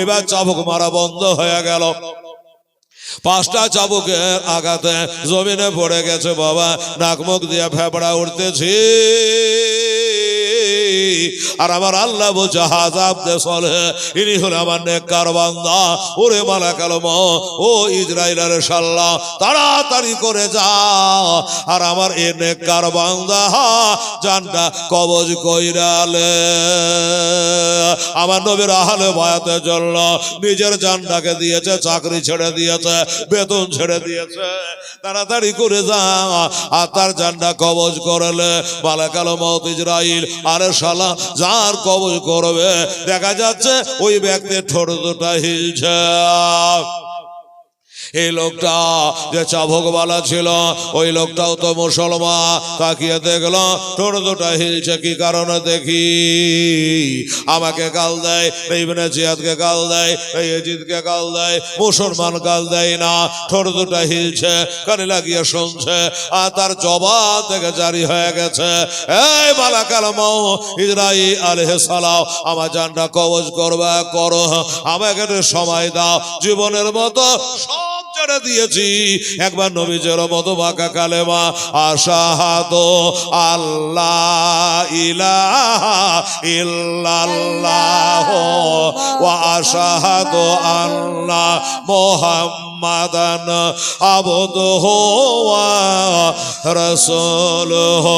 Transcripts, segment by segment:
এবার চাবুক মারা বন্ধ হয়ে গেল। পাঁচটা চাবুকের আঘাতে জমিনে পড়ে গেছে বাবা নাকমুখ দিয়ে ফেপড়া উঠতেছি। আর আমার আল্লাহ বলছে হাজাব ইনি হলো আমার নেককার বান্দা। ওরে মালা কালম ও ইসরায়েলের সাল্লাহ তাড়াতাড়ি করে যা। আর আমার এ নেককার বান্দা জানটা কবজ কইরালে আমার নবীর আহলে বায়াতে জন্য নিজের জানটাকে দিয়েছে, চাকরি ছেড়ে দিয়েছে, বেতন ছেড়ে দিয়েছে। তাড়াতাড়ি করে যা, আর তার জানটা কবজ করলে মালাকাল মত ইসরাইল আরে শালা যার কবজ করবে দেখা যাচ্ছে ওই ব্যক্তির ঠোঁট দুটা হিলছে। এই লোকটা যে চাভকবালা ছিল, ওই লোকটাও তো মুসলমান। তাকিয়ে দেখল টোট দুটা হিলছে, কি কারণে দেখি? আমাকে গাল দেয়, ইবনে জিয়াদকে গাল দেয় এজিদকে গাল দেয়, মুসলমান গাল দেয় না ঠোঁট দুটা হিলছে, কানে লাগিয়ে শুনছে, আর তার জবাব থেকে জারি হয়ে গেছে। এই মালাকাল মৌ ইসরাই আলহে সালাম, আমার জানটা কবজ করবে, করো। আমাকে সময় দাও, জীবনের মতো সব ছেড়ে দিয়েছি। একবার নবীজের মতো বাঁকা কালেমা আশাহাদ আল্লাহ ইলাহা ও আশাহাদ আল্লাহ মোহাম্মাদান আবদুহু ওয়া রাসূলুহু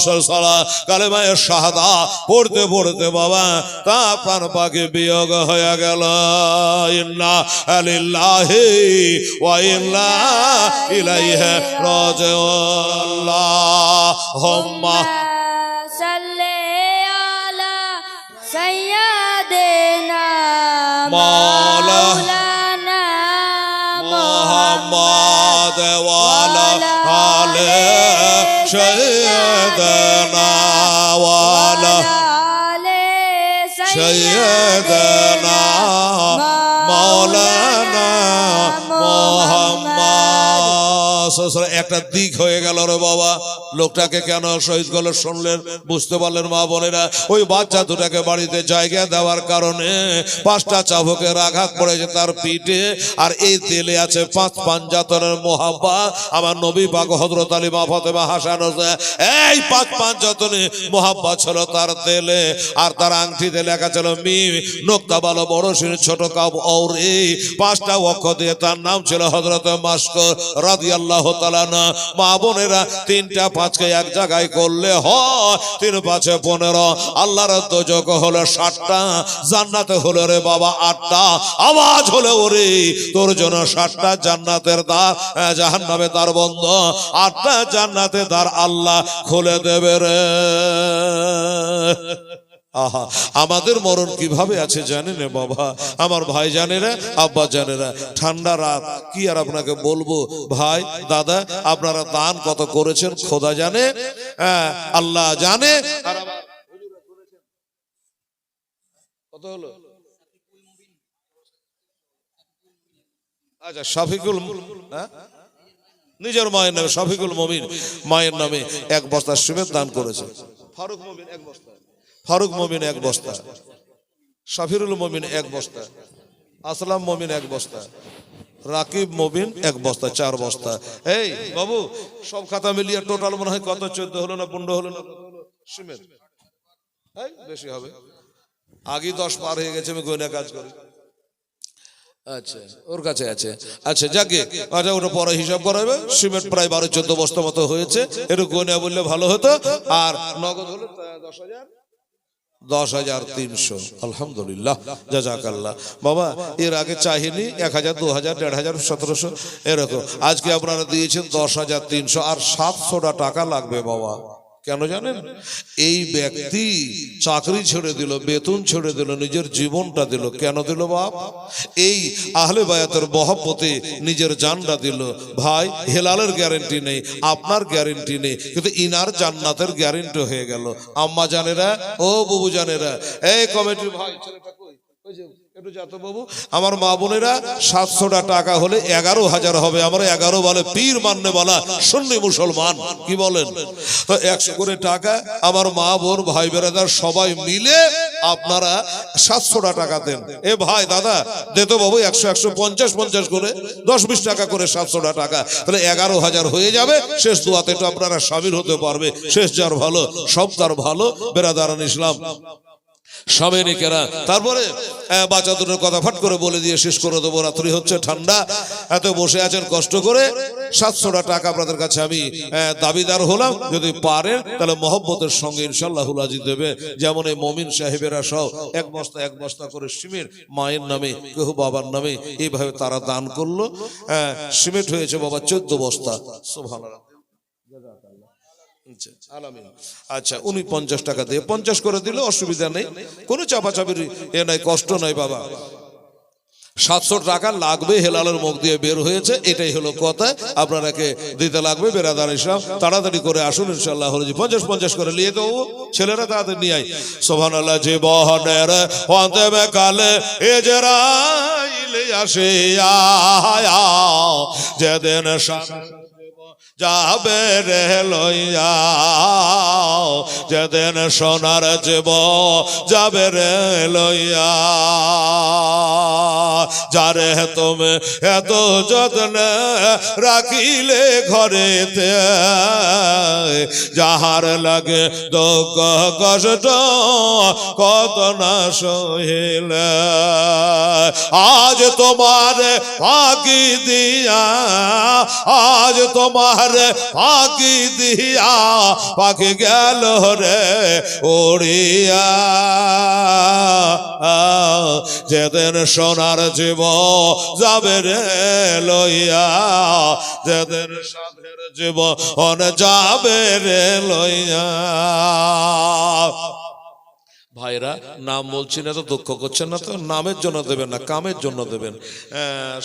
সালা কালেমায়ে শাহাদা পড়তে পড়তে বাবা তা প্রাণ পাখি বিয়োগ হয়ে গেল ইন্না আলিল্লাহি ওয়া ইন্না ইলাইহি রাজিউন আল্লাহুম্মা صل على سيدنا مولانا محمد وعلى آل سيدنا وعلى آل سيدنا একটা দিক হয়ে গেল রে বাবা। লোকটাকে কেন শহীদ করল শুনলেন? বুঝতে পারলেন মা বোনেরা, ওই বাচ্চা দুটাকে বাড়িতে জায়গা দেওয়ার কারণে পাঁচটা চাবকের আঘাত পড়েছে তার পিঠে, আর এই তেলে আছে পাঁচ পাঞ্জাতনের মোহাব্বা। আমার নবী পাক হজরত আলী মা ফতেমা হাসান এই পাঁচ পাঞ্জাতনে মোহাব্বা ছিল তার তেলে, আর তার আংটিতে লেখা ছিল মি নোক্তা ভালো বড় সিন ছোট কাপ এই পাঁচটা অক্ষ দিয়ে তার নাম ছিল হজরত মাস্কর রাদি আল্লাহ তালানা মা বোনেরা তিনটা পাঁচকে এক জায়গায় করলে হয়। তিন পাঁচে পনেরো। আল্লাহর দোজক হলো ষাটটা জান্নাতে হলো রে বাবা আটটা, আওয়াজ হলো ওরে। তোর জন্য ষাটটা জান্নাতের দ্বার জাহান নামে তার বন্ধ। আটটা জান্নাতে তার আল্লাহ খুলে দেবে রে। আহা আমাদের মরণ কীভাবে আছে জানেন বাবা? আমার ভাই জানে না আব্বা জানে না ঠান্ডা রাত কি আর আপনাকে বলব? ভাই দাদা আপনারা দান কত করেছেন? খোদা জানে হ্যাঁ, আল্লাহ জানে। কত হলো? আচ্ছা শফিকুল হ্যাঁ? নিজের মায়ের নামে শফিকুল মমিন মায়ের নামে এক বস্তা সিমেন্ট দান করেছে। ফারুক মমিন এক বস্তা। ফারুক মমিন এক বস্তা, শাফিরুল মমিন এক বস্তা, আসলাম মমিন এক বস্তা, রাকিব মবিন এক বস্তা, চার বস্তা। এই বাবু, সব খাতা মিলিয়ে টোটাল মনে হয় কত? চোদ্দ হলো না পনেরো হলো না? সিমেন্ট। বেশি হবে। আগে দশ পার হয়ে গেছে, আমি গয়না কাজ করি। আচ্ছা ওর কাছে আছে। আচ্ছা যাকে আচ্ছা ওটা পরে হিসাব করাবে সিমেন্ট প্রায় বারো, চোদ্দ বস্তা মতো হয়েছে। একটু গয়না বললে ভালো হতো। আর নগদ হলো দশ হাজার। দশ হাজার তিনশো। আলহামদুলিল্লাহ। জাজাকাল্লাহ। বাবা, এর আগে চাহিনি এক হাজার, দু হাজার, দেড় হাজার, সতেরোশো। এরকম। আজকে আপনারা দিয়েছেন দশ হাজার তিনশো। আর সাতশোটা টাকা লাগবে বাবা। কেন জানেন? এই ব্যক্তি চাকরি ছেড়ে দিল, বেতন ছেড়ে দিল, নিজের জীবনটা দিল। কেন দিল বাপ? এই আহলে বায়াতের মহব্বতে নিজের জানটা দিল। ভাই, হেলালের গ্যারেন্টি নেই, আপনার গ্যারেন্টি নেই, কিন্তু ইনার জান্নাতের গ্যারেন্টি হয়ে গেল। আম্মা জানেরা, ও বুবু জানেরা, এই কমিটির ভাই, ছেলেটা কই? আমার মা বোনেরা সাতশোটা টাকা হলে এগারো হাজার হবে। আমরা এগারো বলে পীর মাননে বলা সুন্নি মুসলমান, কি বলেন? তো একশো করে টাকা আমার মা বোন, ভাই বেড়াদার সবাই মিলে আপনারা সাতশোটা টাকা দেন। এ ভাই, দাদা, দে বাবু একশো একশো পঞ্চাশ পঞ্চাশ করে, দশ বিশ টাকা করে সাতশোটা টাকা। তাহলে এগারো হাজার হয়ে যাবে, শেষ দোয়াতে তো আপনারা সামিল হতে পারবে। শেষ যার ভালো, সব তার ভালো বেড়াদারান ইসলাম। স্বামীনিকেরা তারপরে বাচ্চা দুটোর কথা ফাট করে বলে দিয়ে শেষ করে দেবো। রাত্রি হচ্ছে ঠান্ডা, এত বসে আছেন কষ্ট করে, সাতশোটা টাকা আপনাদের কাছে আমি দাবিদার হলাম। যদি পারেন, তাহলে মহব্বতের সঙ্গে দেবে। যেমন এই মমিন সাহেবেরা সহ, এক বস্তা এক বস্তা করে সিমেন্ট মায়ের নামে, কেহ বাবার নামে, এইভাবে তারা দান করল। সিমেন্ট হয়েছে বাবা চোদ্দ বস্তা। আচ্ছা, উনি পঞ্চাশ টাকা দিয়ে পঞ্চাশ করে দিলে অসুবিধা নেই। কোনো চাপাচাপির এ নাই কষ্ট নাই বাবা। সাতশো টাকা লাগবে হেলালের মুখ দিয়ে বের হয়েছে এটাই হলো কথা। আপনারাকে দিতে লাগবে বেরাদার ইসলাম। তাড়াতাড়ি করে আসুন ইনশাল্লাহ হলে পঞ্চাশ পঞ্চাশ করে নিয়ে দেবো ছেলেরা তাড়াতাড়ি নিয়ে আয়। সোভান আল্লাহ যে বহনের অন্তে কালে এ যে রাইলে আসে যেদিন যাবে লইয়া। যেদিন সোনার জীব যাবে রে লইয়া। যারে তুমি এত যত্ন রাখিলে ঘরেতে, যাহার লাগে দুঃখ, কষ্ট কত না সহিলে। আজ তোমার ফাঁকি দিয়া, আজ তোমার ফাঁকি দিয়া পাখি গেল রে ওড়িয়া। যেদিন সোনার জীব যাবে রে লইয়া, যেদিন সাধের জীব অন যাবে রে লইয়া। ভাইরা, নাম বলছি না তো দুঃখ করছেন না তো? নামের জন্য দেবেন না, কামের জন্য দেবেন।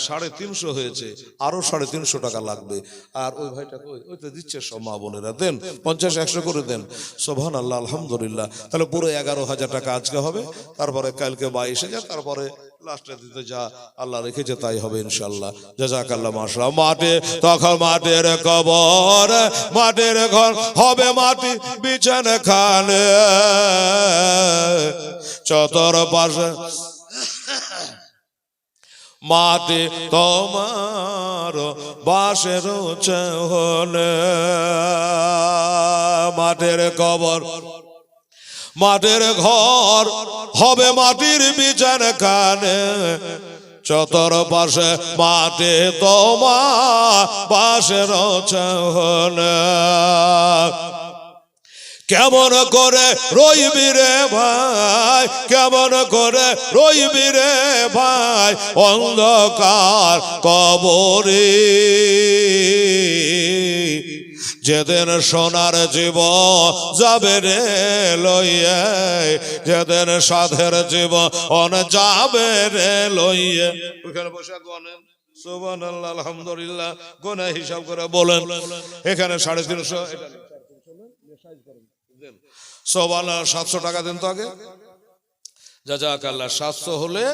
সাড়ে তিনশো হয়েছে, আরও সাড়ে তিনশো টাকা লাগবে। আর ওই ভাইটা ওই তো দিচ্ছে সব মা বোনেরা। দেন, পঞ্চাশ, একশো করে দেন। সোভান আল্লাহ আলহামদুলিল্লাহ। তাহলে পুরো এগারো হাজার টাকা আজকে হবে। তারপরে কালকে বাইশ হাজার, তারপরে লাস্টে দিতে যা আল্লাহ রেখেছে, তাই হবে ইনশাল্লাহ জাজাক আল্লাহ মাঠে তখন মাঠের কবর মাঠের ঘর হবে মাটি বিছানা খানে চতর পাশে মাটি তোমার বাসের হলে। মাঠের কবর মাঠের ঘর হবে মাটির বিছান কানে। চতর পাশে মাঠে তোমার বাসের হলে কেমন করে রইবি রে ভাই, কেমন করে রইবি রে ভাই, অন্ধকার কবরে। যেদিন সোনার জীব যাবে রে লইয়ে, যেদিন সাধের জীব অন যাবে রে লইয়ে। ওখানে বসে গনেন সোবান আলহামদুলিল্লাহ গোনা হিসাব করে বলেন। এখানে সাড়ে তিনশো সোবান সাতশো টাকা দেন তো আগে। জাজাক আল্লাহ সাতশো হলে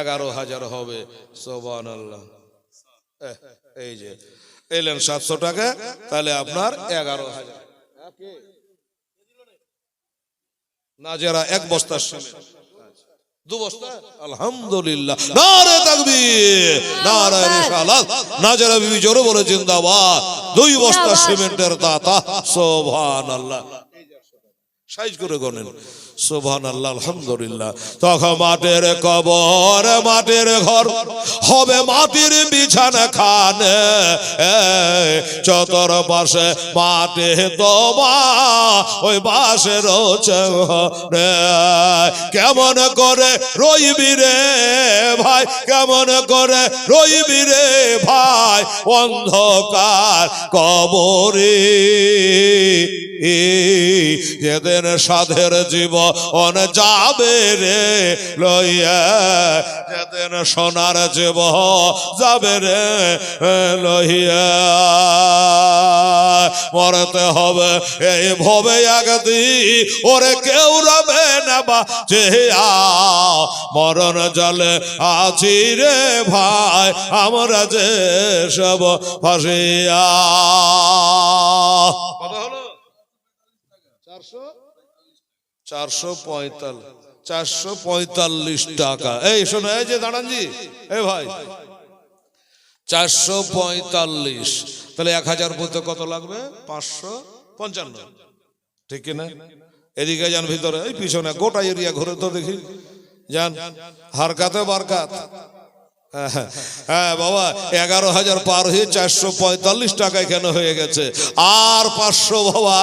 এগারো হাজার হবে। সোবান আল্লাহ এই যে এলেন সাতশো টাকা তাহলে আপনার এগারো হাজার। না যারা এক বস্তার দু বস্তা? আলহামদুলিল্লাহ। নারে তাকবীর নারে রিসালাত না বিবি জোরে বলে জিন্দাবাদ দুই বস্তা সিমেন্টের দাতা সুবহানাল্লাহ। সাইজ করে সোভান আল্লাহ আলহামদুলিল্লাহ। তখন মাটির কবর, মাটির ঘর, হবে মাটির বিছানা খানে চতর পাশে মাটি তোমা ওই বাসের চৌহনে কেমন করে রইবি রে ভাই, কেমন করে রইবি রে ভাই, অন্ধকার কবরে। যেদিন সাধের জীব অন যাবে রে লইয়া। যেদিন সোনার জীব যাবে রে লইয়া। মরতে হবে, এই ভবে একদি ওরে কেউ রবে না বা চেয়া মরণ জলে আছি রে ভাই, আমরা যে সব ফাঁসিয়া। চারশো? চারশো পঁয়তাল্লিশ চারশো পঁয়তাল্লিশ টাকা। এই শোনো এই যে দাঁড়ানজি এই ভাই চারশো পঁয়তাল্লিশ তাহলে এক হাজার বলতে কত লাগবে? পাঁচশো পঞ্চান্ন। ঠিক কিনা এদিকে যান ভিতরে এই পিছনে গোটা এরিয়া ঘুরে তো দেখি। যান হারকাতে বারকাত। হ্যাঁ, হ্যাঁ বাবা এগারো হাজার পার হয়ে চারশো পঁয়তাল্লিশ টাকা এখানে হয়ে গেছে? আর পাঁচশো বাবা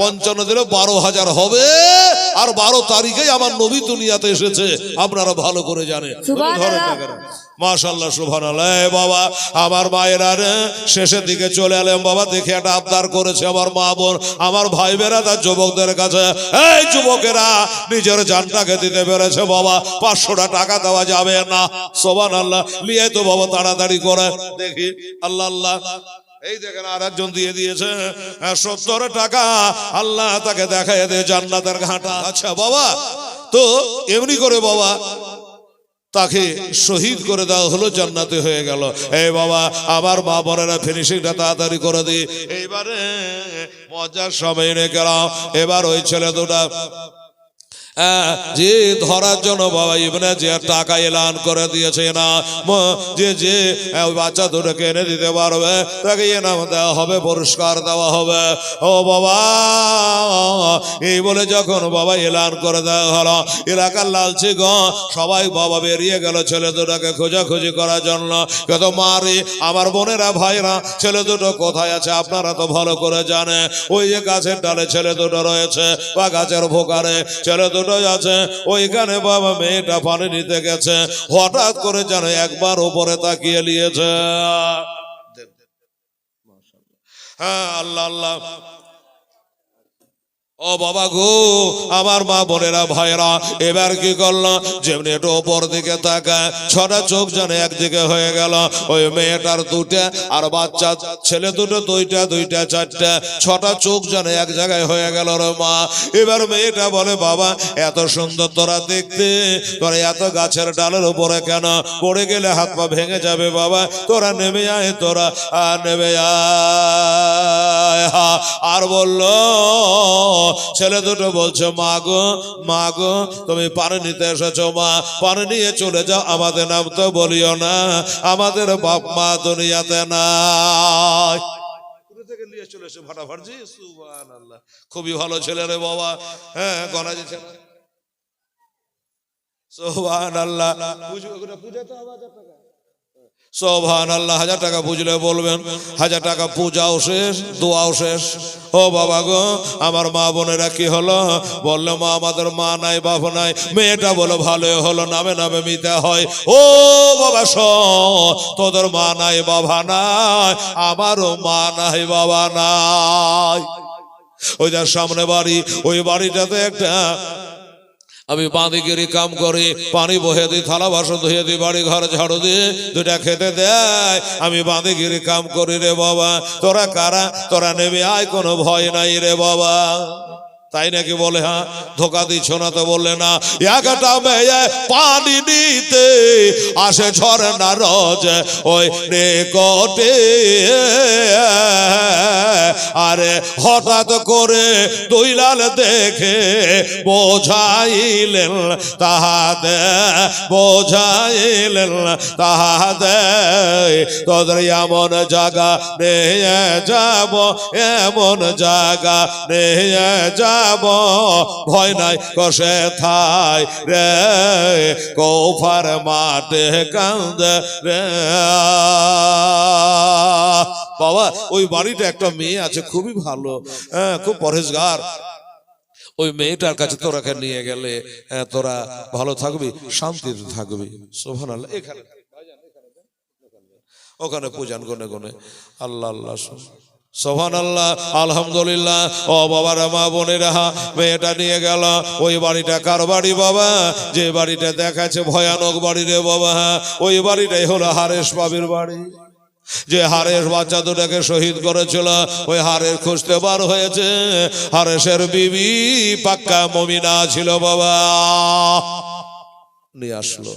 পঞ্চান্ন দিলে বারো হাজার হবে। আর বারো তারিখেই আমার নবী দুনিয়াতে এসেছে। আপনারা ভালো করে জানেন। সুবহানাল্লাহ। মাশাল্লাহ সুভান বাবা আমার মায়েরা শেষের দিকে চলে এলাম বাবা দেখে একটা আবদার করেছে আমার মা বোন আমার ভাই বেরা তার যুবকদের কাছে। এই যুবকেরা নিজের জানটাকে দিতে পেরেছে বাবা পাঁচশোটা টাকা দেওয়া যাবে না। সোবান আল্লাহ নিয়ে তো বাবা তাড়াতাড়ি করে। দেখি আল্লাহ আল্লাহ। এই দেখেন আর একজন দিয়ে দিয়েছে সত্তর টাকা। আল্লাহ তাকে দেখায় দে জান্নাতের ঘাটা আচ্ছা বাবা। তো এমনি করে বাবা, তাকে শহীদ করে দেওয়া হলো, জান্নাতে হয়ে গেল। এই বাবা, আবার মা বোনেরা ফিনিশিংটা তাড়াতাড়ি করে দি এইবারে মজার সময় এনে গেলাম। এবার ওই ছেলে দুটা যে ধরার জন্য বাবা ইবনে যে টাকা এলান করে দিয়েছে না যে যে বাচ্চা দুটোকে এনে দিতে পারবে, তাকে এনাম দেওয়া হবে, পুরস্কার দেওয়া হবে। ও বাবা, এই বলে যখন বাবা এলান করে দেওয়া হলো, এলাকার লালচি গ, সবাই বাবা বেরিয়ে গেল ছেলে দুটোকে খোঁজাখুঁজি করার জন্য। কত মারি আমার বোনেরা ভাইরা ছেলে দুটো কোথায় আছে আপনারা তো ভালো করে জানে। ওই যে গাছের ডালে ছেলে দুটো রয়েছে, বা গাছের ভোকারে ছেলে দুটো আছে ওইখানে বাবা মেয়েটা পানি নিতে গেছে, হঠাৎ করে যেন একবার উপরে তাকিয়ে নিয়েছে। হ্যাঁ আল্লাহ আল্লাহ। ও বাবা গো, আমার মা বোনেরা ভাইরা এবার কি করল? যেমনি একটু ওপর দিকে তাকায়, ছটা চোখ যেন একদিকে হয়ে গেল। ওই মেয়েটার দুটা আর বাচ্চা, ছেলে দুটো, দুইটা দুইটা, চারটা, ছটা চোখ যেন এক জায়গায় হয়ে গেল রে মা। এবার মেয়েটা বলে, বাবা, এত সুন্দর তোরা দেখতে, তোরা এত গাছের ডালের উপরে কেন? পড়ে গেলে হাত পা ভেঙে যাবে বাবা, তোরা নেমে আয়, তোরা আর নেমে আয়। আর বলল ছেলে দুটো বলছো, মা গো মা গো, তুমি পানি নিতে এসেছ, মা। পানি নিয়ে চলে যাও, আমাদের নাম তো বলিও না। আমাদের বাপ মা দুনিয়াতে নিয়ে চলে এসে সুবহানাল্লাহ। খুবই ভালো ছেলে রে বাবা। হ্যাঁ গনাজি ছেলে। সোহান আল্লাহ পূজা তো হাজার টাকা সোভান আল্লাহ হাজার টাকা বুঝলে বলবেন, হাজার টাকা পূজাও শেষ, দোয়াও শেষ। ও বাবা গো, আমার মা বোনেরা কি হলো? বলল, মা, আমাদের মা নাই বাবা নাই, মেয়েটা বলো, ভালো হলো, নামে নামে মিতে হয়। ও বাবা শ তোদের মা নাই, বাবা নাই, আমারও মা নাই, বাবা নাই। ওই যার সামনে বাড়ি, ওই বাড়িটাতে একটা আমি বাঁধিগিরি কাম করি, পানি বহে দিই থালা বাসন ধুয়ে দিই বাড়ি ঘর ঝাড়ু দিয়ে দুটা খেতে দেয়। আমি বাঁধিগিরি কাম করি রে বাবা। তোরা কারা? তোরা নেবে আয়, কোনো ভয় নাই রে বাবা। তাই নাকি বলে হ্যাঁ ধোকা দিচ্ছ না তো? বললে, না, একটা মেয়ে পানি নিতে আসে ঝর্ণা রজ ওই নিকটে। আরে হঠাৎ করে দুই লাল দেখে বোঝাইলেন তাহাদে বোঝাইলেন তাহাদে তোদের এমন জায়গা নিয়ে যাব, এমন জায়গা নিয়ে যাব। ভয় নাই কষে থাই রে কৌফার মাঠে কান্দে রে। বাবা ওই বাড়িটা একটা মেয়ে আছে খুবই ভালো হ্যাঁ খুব পরেশগার ওই মেয়েটার কাছে তোরাকে নিয়ে গেলে হ্যাঁ, তোরা ভালো থাকবি শান্তিতে থাকবি। সোভান এখানে। ওখানে পূজান গনে গনে আল্লাহ আল্লাহ। সোহান আল্লাহ আলহামদুলিল্লাহ। ও বাবার, মা বোনেরা, মেয়েটা নিয়ে গেল। ওই বাড়িটা কার বাড়ি বাবা? যে বাড়িটা দেখাচ্ছে ভয়ানক বাড়ি রে বাবা। ওই বাড়িটাই হলো হারেশ বাবির বাড়ি। যে হারেস বাচ্চা দুটাকে শহীদ করেছিল, ওই হারেস খুঁজতে বার হয়েছে। হারেশের বিবি পাক্কা মমিনা ছিল বাবা। নিয়ে আসলো।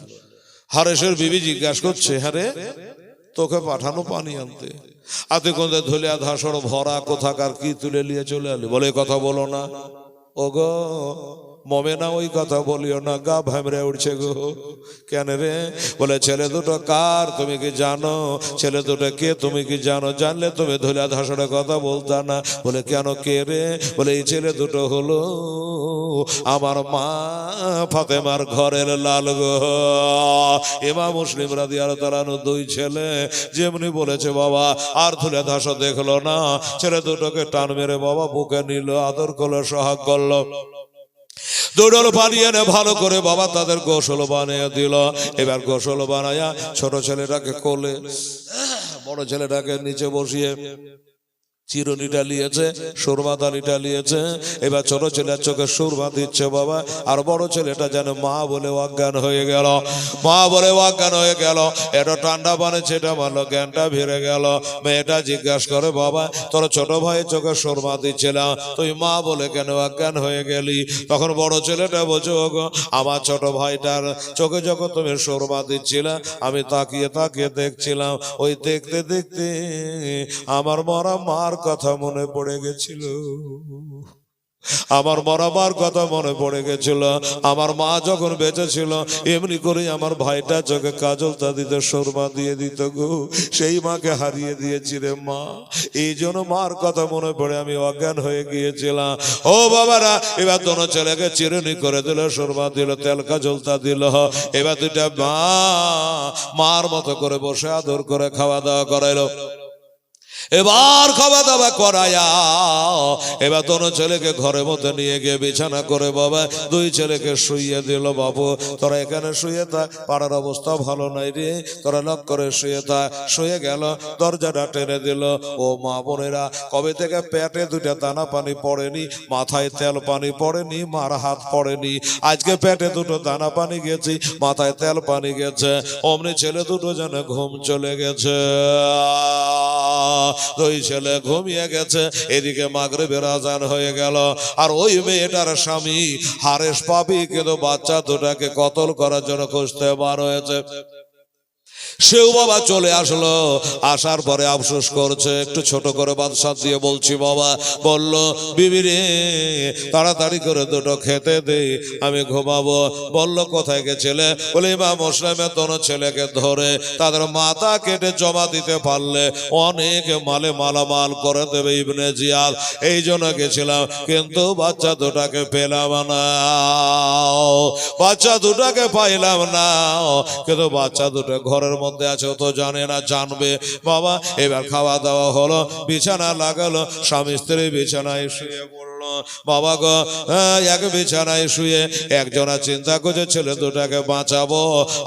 হারেশের বিবি জিজ্ঞাসা করছে হারে তোকে পাঠানো পানি আনতে। আতে কোনতে ধুলিয়া ধাসর ভরা কোথাকার কি তুলে নিয়ে চলে আলি বলে কথা বলো না। ও মমে না ওই কথা বলিও না, গা ভ্যামরে উঠছে গো। কেন রে? বলে, ছেলে দুটো কার তুমি কি জানো? ছেলে দুটো কে তুমি কি জানো? জানলে তুমি ধুলিয়া ধাসরের কথা বলতা না। বলে, কেন কে রে? বলে, এই ছেলে দুটো হলো আমার মা ফাতেমার ঘরের লাল গো। এমা মুসলিম রাদি আর তালানো দুই ছেলে, যেমনি বলেছে, বাবা, আর ধুলে ধাস দেখল না। ছেলে দুটোকে টান মেরে বাবা বুকে নিল, আদর করল, সোহাগ করল। দুডল পানি এনে ভালো করে বাবা তাদের গোসল বানিয়ে দিল। এবার গোসল বানায়া ছোট ছেলেটাকে কোলে বড় ছেলেটাকে নিচে বসিয়ে চিরুনিটা নিয়েছে সুরমা দানিটা নিয়েছে এবার ছোট ছেলের চোখে সুরমা দিচ্ছে বাবা, আর বড় ছেলেটা যেন মা বলে অজ্ঞান হয়ে গেল, মা বলে অজ্ঞান হয়ে গেল। এটা ঠান্ডা পানি, সেটা মারলো জ্ঞানটা ভিড়ে গেল। মেয়েটা জিজ্ঞাসা করে, বাবা, তোর ছোট ভাই চোখে সুরমা দিচ্ছিলাম তুই মা বলে কেন অজ্ঞান হয়ে গেলি? তখন বড় ছেলেটা বোঝো আমার ছোট ভাইটার চোখে যখন তুমি সুরমা দিচ্ছিলে, আমি তাকিয়ে তাকিয়ে দেখছিলাম। ওই দেখতে দেখতে আমার মরা মার কথা মনে পড়ে গেছিল। আমার মরা মার কথা মনে পড়ে গেছিল। আমার মা যখন বেঁচে ছিল, এমনি করে আমার ভাইটা চোখে কাজল তা দিত সুরমা দিয়ে দিত গো। সেই মাকে হারিয়ে দিয়েছি রে মা। এই জন্য মার কথা মনে পড়ে আমি অজ্ঞান হয়ে গিয়েছিলাম। ও বাবারা, এবার দোনো ছেলেকে চিরুনি করে দিল, সুরমা দিল, তেল কাজল তা দিল। এবার দুটা মা, মার মতো করে বসে আদর করে খাওয়া দাওয়া করাইলো। এবার খাওয়া দাওয়া করায়া। এবার দোনো ছেলেকে ঘরের মধ্যে নিয়ে গিয়ে বিছানা করে বাবা, দুই ছেলেকে শুইয়ে দিল, বাবু, তোরা এখানে শুয়ে থাক, পাড়ার অবস্থা ভালো নাই রে। তোরা লক করে শুয়ে থাক। শুয়ে গেল, দরজাটা টেনে দিল। ও মা বোনেরা, কবে থেকে পেটে দুটা দানা পানি পড়েনি, মাথায় তেল পানি পড়েনি, মার হাত পড়েনি। আজকে পেটে দুটো দানা পানি গেছি, মাথায় তেল পানি গেছে। অমনি ছেলে দুটো যেন ঘুম চলে গেছে। দুই ছেলে ঘুমিয়ে গেছে, এদিকে মাগরে আজান হয়ে গেল। আর ওই মেয়েটার স্বামী হারেস পাবি কিন্তু বাচ্চা দুটাকে কতল করার জন্য খুঁজতে বার হয়েছে। সেও বাবা চলে আসলো। আসার পরে আফসোস করছে, একটু ছোট করে বাদশাহ দিয়ে বলছি, বাবা, বলল, বিবি রে, তাড়াতাড়ি করে দুটো খেতে দে, আমি ঘুমাবো। বলল, কোথায় গেছিলে? বলে মা মুসলিমে তোর ছেলেকে ধরে তাদের মাথা কেটে জমা দিতে পারলে অনেক মালে মালামাল করে দেবে ইবনে জিয়াল। এই জন্য গেছিলাম, কিন্তু বাচ্চা দুটাকে পেলাম না। বাচ্চা দুটাকে পাইলাম না, কিন্তু বাচ্চা দুটো ঘরের মধ্যে আছে তো জানে না জানবে। বাবা এবার খাওয়া দাওয়া হলো বিছানা লাগালো স্বামী স্ত্রী বিছানায় শুয়ে পড়ল। বাবা গো হ্যাঁ, এক বিছানায় শুয়ে একজনা চিন্তা করছে ছেলে দুটাকে বাঁচাবো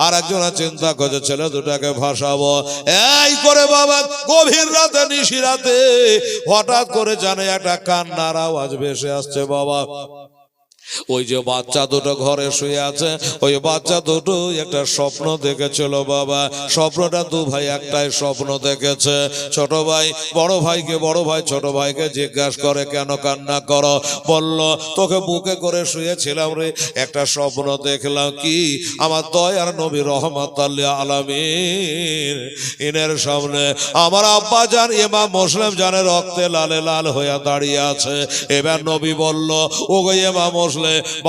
আর একজনা চিন্তা করছে ছেলে দুটাকে ভাসাবো। এই করে বাবা গভীর রাতে নিশি রাতে হঠাৎ করে জানে একটা কান্নার আওয়াজ ভেসে আসছে বাবা। ওই যে বাচ্চা দুটো ঘরে শুয়ে আছে, ওই বাচ্চা দুটো একটা স্বপ্ন দেখেছিল বাবা। স্বপ্নটা দু ভাই একটাই স্বপ্ন দেখেছে। ছোট ভাই, বড় ভাইকে, বড় ভাই ছোট ভাইকে জিজ্ঞাসা করে, কেন কান্না করো? বলল, তোকে বুকে করে শুয়েছিলাম রে, একটা স্বপ্ন দেখলাম কি? আমার দয়ার নবী রহমত আলামিন। ইনের সামনে আমার আব্বা জান এমা মুসলিম জানে রক্তে লালে লাল হইয়া দাঁড়িয়ে আছে। এবার নবী বলল ও গো এমা মুসলিম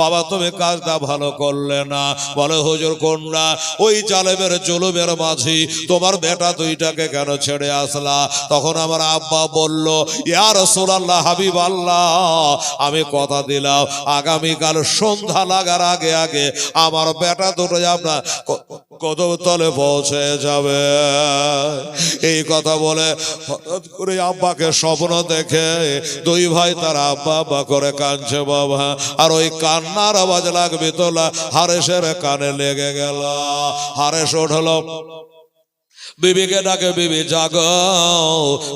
বাবা, তুমি কাজটা ভালো করলে না। বলে, হুজুর, কন্যা, ওই জালেমের জুলুমের মাঝি, তোমার বেটা দুইটাকে কেন ছেড়ে আসলা? তখন আমার আব্বা বলল ইয়ার সোলাল্লাহ হাবিব আল্লাহ, আমি কথা দিলাম, আগামীকাল সন্ধ্যা লাগার আগে আগে আমার বেটা দুটো আপনার কত তলে পৌঁছে যাবে। এই কথা বলে হঠাৎ করে আব্বাকে স্বপ্ন দেখে দুই ভাই তার আব্বা আব্বা করে কাঁদছে, বাবা। আর ওই কান্নার আওয়াজ লাগবে তোলা হারেসের কানে লেগে গেল। হারেস উঠল। বিবিকে ডাকে, বিবি, জাগ।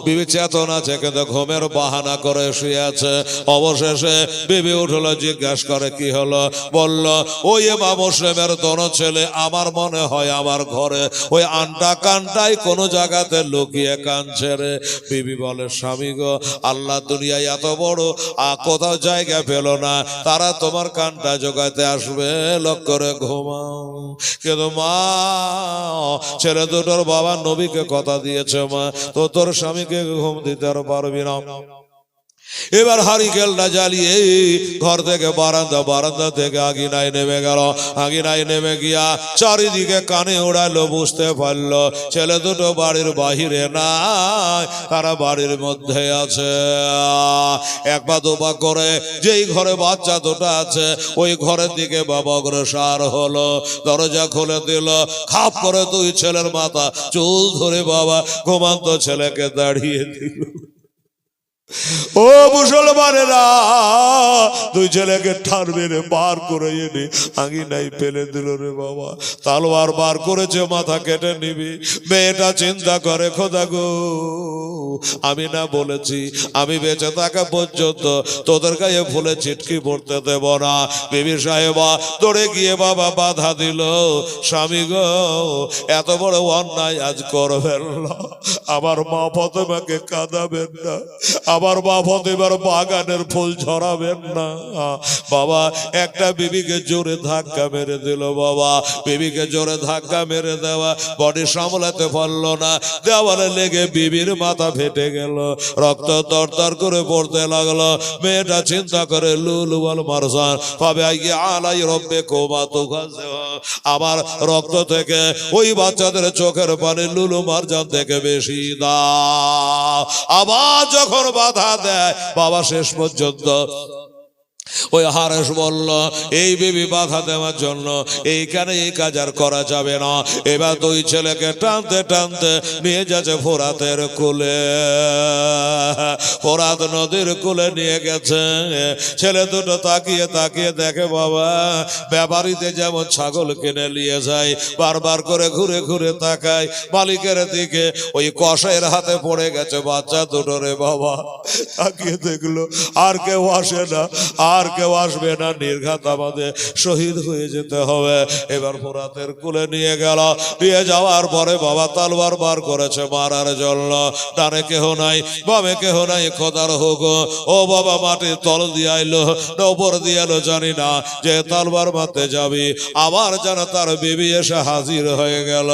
বিবি চেতন আছে কিন্তু ঘুমের বাহানা করে শুয়ে আছে অবশেষে বিবি উঠল, জিজ্ঞাসা করে, কি হলো? বলল, ওই মা মুসলিমের দোনো ছেলে আমার মনে হয় আমার ঘরে ওই আন্টা কানটাই কোনো জায়গাতে লুকিয়ে কানছে রে। বিবি বলে, স্বামী গো, আল্লাহ দুনিয়ায় এত বড়, আ কোথাও জায়গা পেল না। তারা তোমার কানটা জোগাতে আসবে লোক করে ঘুমাও। কিন্তু মা, ছেলে দুটোর বাবা নবীকে কথা দিয়েছে মা তো তোর স্বামীকে ঘুম দিতে আর পারবি না। এবার হারিকেলটা জ্বালিয়ে ঘর থেকে বারান্দা বারান্দা থেকে আগিনায় নেমে গেল। আগিনায় নেমে গিয়া চারিদিকে কানে উড়ালো, বুঝতে পারল ছেলে দুটো বাড়ির বাহিরে নাই, তারা বাড়ির মধ্যে আছে। এক পা দুপা করে যেই ঘরে বাচ্চা দুটো আছে, ওই ঘরের দিকে বাবা অগ্রসর হলো, দরজা খুলে দিল, খাপ করে দুই ছেলের মাথা, চুল ধরে বাবা ঘুমান্ত ছেলেকে দাঁড়িয়ে দিল। ও মুসলমানেরা, দুই ছেলেকে ঠার মেরে বার করে এনে আঙিনাই ফেলে দিল রে বাবা। তালোয়ার বার করেছে, মাথা কেটে নিবি। মেয়েটা চিন্তা করে, খোদা গো, আমি না বলেছি, আমি বেঁচে থাকা পর্যন্ত তোদের গায়ে ফুলে চিটকি পড়তে দেব না। বিবি সাহেবা দৌড়ে গিয়ে বাবা বাধা দিল, স্বামী গো, এত বড় অন্যায় আজ করবেন আমার মা ফতেমাকে কাঁদাবেন না। আমার মা ফতেমার বাগানের ফুল ঝরাবেন না। বাবা, একটা বিবিকে জোরে ধাক্কা মেরে দিল বাবা। বিবিকে জোরে ধাক্কা মেরে দেওয়া বডি সামলাতে পারল না। দেওয়ালে লেগে বিবির মাথা ফেটে গেল। রক্ত দরদর করে পড়তে লাগল। মেয়েটা চিন্তা করে লুলু বল মারসান পাবে আইয়ে আলাই রব্বে কোমা তো আমার রক্ত থেকে ওই বাচ্চাদের চোখের পানি লুলু মারজান থেকে বেশি দা আবার যখন বাধা দেয়। বাবা শেষ পর্যন্ত ওই হারেস বলল, এই বিবি বাধা দেওয়ার জন্য এইখানে এই কাজ আর করা যাবে না। এবার দুই ছেলেকে টানতে টানতে নিয়ে যাচ্ছে ফোরাতের কুলে। ফোরাত নদীর কুলে নিয়ে গেছে। ছেলে দুটো তাকিয়ে তাকিয়ে দেখে, বাবা, ব্যাপারীতে যেমন ছাগল কিনে নিয়ে যায়, বারবার করে ঘুরে ঘুরে তাকায়। মালিকের দিকে ওই কষাইয়ের হাতে পড়ে গেছে বাচ্চা দুটো রে বাবা। তাকিয়ে দেখল, আর কেউ আসে না আর কেউ আসবে না, নির্ঘাত আমাদের শহীদ হয়ে যেতে হবে। এবার ফোরাতের কুলে নিয়ে গেল। নিয়ে যাওয়ার পরে বাবা তালবার বার করেছে মারার জন্য। ডানে কেহ নাই, বামে কেহ নাই, খোদার হোক ও বাবা, মাটির তল দিয়ে আইলো, না উপর দিয়ে এলো জানি না। যে তালবার মারতে যাবি, আবার যেন তার বিবি এসে হাজির হয়ে গেল।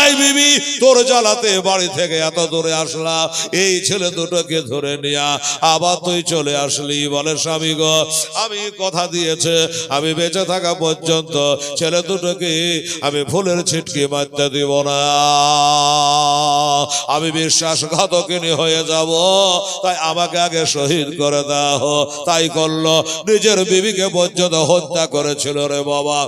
এই বিবি, তোর জ্বালাতে বাড়ি থেকে এত দূরে আসলাম। এই ছেলে দুটোকে ধরে নিয়া, আবার তুই চলে আসলি, বলে স্বামী গো, আমি কথা দিয়েছে, আমি বেঁচে থাকা পর্যন্ত ছেলে দুটোকে আমি ফুলের ছিটকে মারতে দিব না। আমি বিশ্বাসঘাতকিনী হয়ে যাব, তাই আমাকে আগে শহীদ করে দাও। তাই করল, নিজের বিবিকে পর্যন্ত হত্যা করেছিল রে বাবা।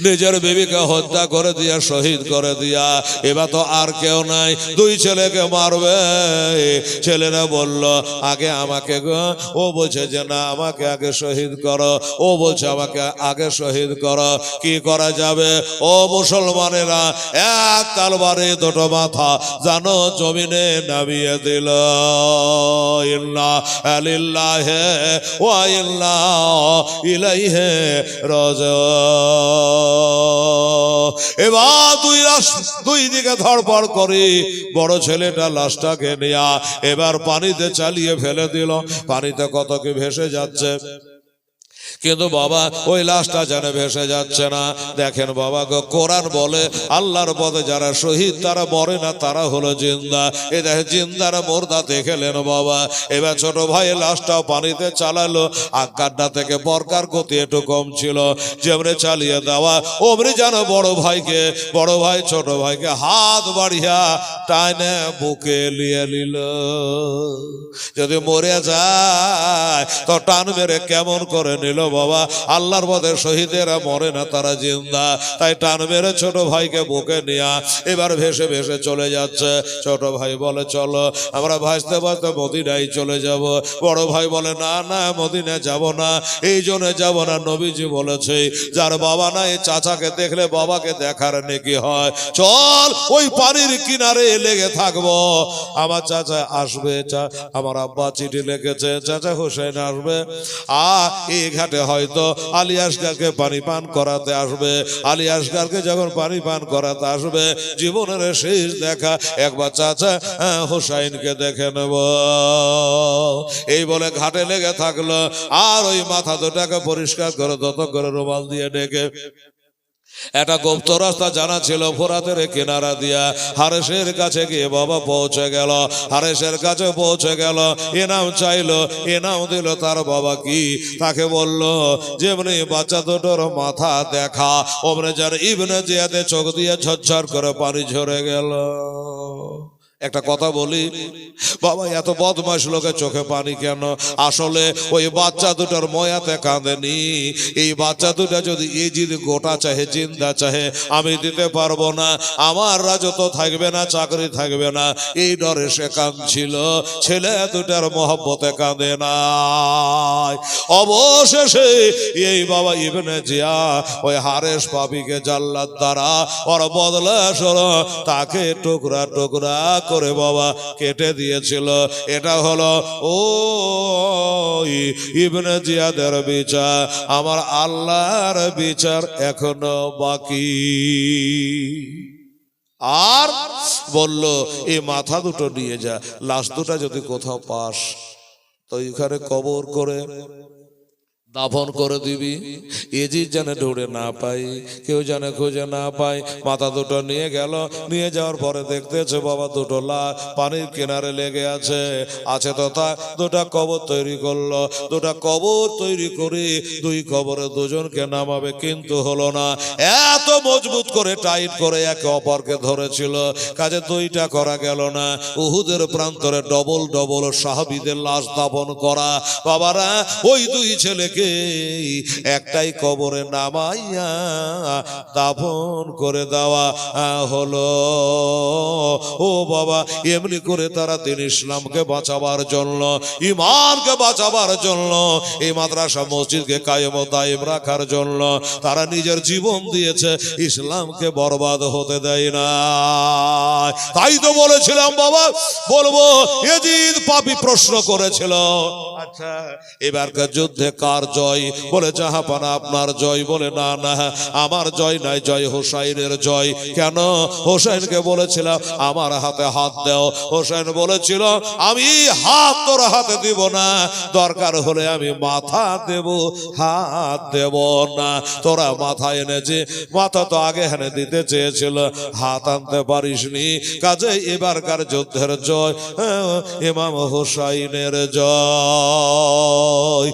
নিজের বিবিকে হত্যা করে দিয়া, শহীদ করে দিয়া। এবার তো আর কেউ নাই, দুই ছেলেকে মারবে। ছেলেরা বলল, আগে আমাকে ও বলছে যে, না, আমাকে আগে শহীদ করো। ও বলছে, আমাকে আগে শহীদ করো। কি করা যাবে? ও মুসলমানেরা এক তালবারে দুটো মাথা, জানো, জমিনে নামিয়ে দিল। ইল্লা আলিল্লাহে ওয়া ইল্লা ইলাইহে রাজা এবার দুই লাশ দুই দিকে ধরপড় করে। বড় ছেলেটা লাশটাকে নেয়া, এবার পানিতে চালিয়ে ফেলে দিল। পানিতে কত কি ভেসে যাচ্ছে? কিন্তু বাবা, ওই লাশটা যেন ভেসে যাচ্ছে না। দেখেন বাবা গো, কোরআন বলে, আল্লাহর পথে যারা শহীদ, তারা মরে না, তারা হলো জিন্দা। এ দেখে জিন্দারা মোরদা দেখেলেন বাবা। এবার ছোট ভাই লাশটাও পানিতে চালালো আকারটা থেকে বরকার গতি একটু কম ছিল। যেমনি চালিয়ে দেওয়া, অমনি যেন বড় ভাইকে, বড় ভাই ছোট ভাইকে হাত বাড়িয়া টাইনে বুকে লিয়ে নিল। যদি মরে যায়, তো টান মেরে কেমন করে নিল বাবা, আল্লাহর পথে শহীদেরা মরে না, তারা জিন্দা। তাই টান মেরে ছোট ভাইকে বুকে নিয়া, এবার ভেসে ভেসে চলে যাচ্ছে। ছোট ভাই বলে, চলো, আমরা ভাসতে ভাসতে মদিনায় চলে যাব। বড় ভাই বলে, না না মদিনা যাব না। এই জন্য যাব না। নবীজি বলেছে, যার বাবা নাই, চাচাকে দেখলে বাবাকে দেখার নেকি হয়। চল, ওই পানির কিনারে লেগে থাকব। আমার চাচা আসবে আমার আব্বা চিঠি লেগেছে চাচা হোসেন আসবে। আ, এই ঘাটে হয়তো আলী আসগারকে পানি পান করাতে আসবে। আলী আসগারকে যখন পানি পান করাতে আসবে জীবনের শেষ দেখা একবার চাচা হ্যাঁ, হোসাইনকে দেখে নেব। এই বলে ঘাটে লেগে থাকল আর ওই মাথা দুটাকে পরিষ্কার করে দত করে রুমাল দিয়ে ডেকে একটা গুপ্ত রাস্তা জানা ছিল ফোরাতের কিনারা দিয়া। হারেসের কাছে গিয়ে বাবা পৌঁছে গেল। হারেসের কাছে পৌঁছে গেল। এনাম চাইল এনাম দিল তার বাবা কি? তাকে বলল যেমনি বাচ্চা দুটোর মাথা দেখা ওমনে যার ইবনে জিয়াতে চোখ দিয়ে ঝরঝর করে পানি ঝরে গেল। একটা কথা বলি। বাবা, এত বদমাস লোকের চোখে পানি কেন? আসলে ওই বাচ্চা দুটার ময়াতে কাঁদেনি। এই বাচ্চা দুটা যদি ইজির গোটা চাহে চিন্তা চাহে, আমি দিতে পারব না। আমার রাজত্ব থাকবে না, চাকরি থাকবে না। এই ডরে সে কাঁদছিল। ছেলে দুটার মহব্বতে কাঁদে না অবশেষে এই বাবা ইবনে জিয়া ওই হারেশ পাপিকে জাল্লাত দ্বারা ওর বদলে সরো, তাকে টুকরা টুকরা করে বাবা কেটে দিয়েছিল। এটা হলো ও ইবনে জিয়াদের বিচার। আমার আল্লাহর বিচার এখনও বাকি। আর বলল এই মাথা দুটো নিয়ে যা, লাশ দুটা যদি কোথাও পাস, তো এখানে কবর করে দাফন করে দিবি। এজির যেন দৌড়ে না পাই কেউ যেন খুঁজে না পাই মাথা দুটো নিয়ে গেল, নিয়ে যাওয়ার পরে দেখতেছে বাবা দুটো লাশ পানির কিনারে লেগে আছে। আছে তো তা, দুটা কবর তৈরি করল। দুটা কবর তৈরি করে দুই কবরে দুজনকে নামাবে, কিন্তু হলো না। এত মজবুত করে, টাইট করে একে অপরকে ধরেছিল। কাজে দুইটা করা গেল না। উহুদের প্রান্তরে ডবল ডবল সাহাবিদের লাশ দাপন করা। বাবারা, ওই দুই ছেলেকে একটাই কবরে নামাইয়া দাফন করে দেওয়া হলো। ও বাবা এমনি করে তারা দিন ইসলামকে বাঁচাবার জন্য ইমানকে বাঁচাবার জন্য এই মাদ্রাসা মসজিদকে কায়েম ও দায়েম রাখার জন্য তারা নিজের জীবন দিয়েছে ইসলামকে বরবাদ হতে দেয় না। তাই তো বলেছিলাম বাবা বলব এজিদ পাপি প্রশ্ন করেছিল। আচ্ছা। এবারকার যুদ্ধে কার জয়। বলে জাহাপানা আপনার জয়। বলে না না আমার জয় নাই জয় হোসাইনের জয়। কেন? হোসাইনকে বলেছিলাম আমার হাতে হাত দাও। হোসাইন বলেছিল আমি হাত তোর হাতে দিব না। দরকার হলে আমি মাথা দেব হাত দেব না। তোরা মাথা এনেছে মাথা তো আগে হেনে দিতে চেয়েছিল হাত আনতে পারিসনি। কাজে এবারকার যুদ্ধের জয় হ্যাঁ, ইমাম হোসাইনের জয়।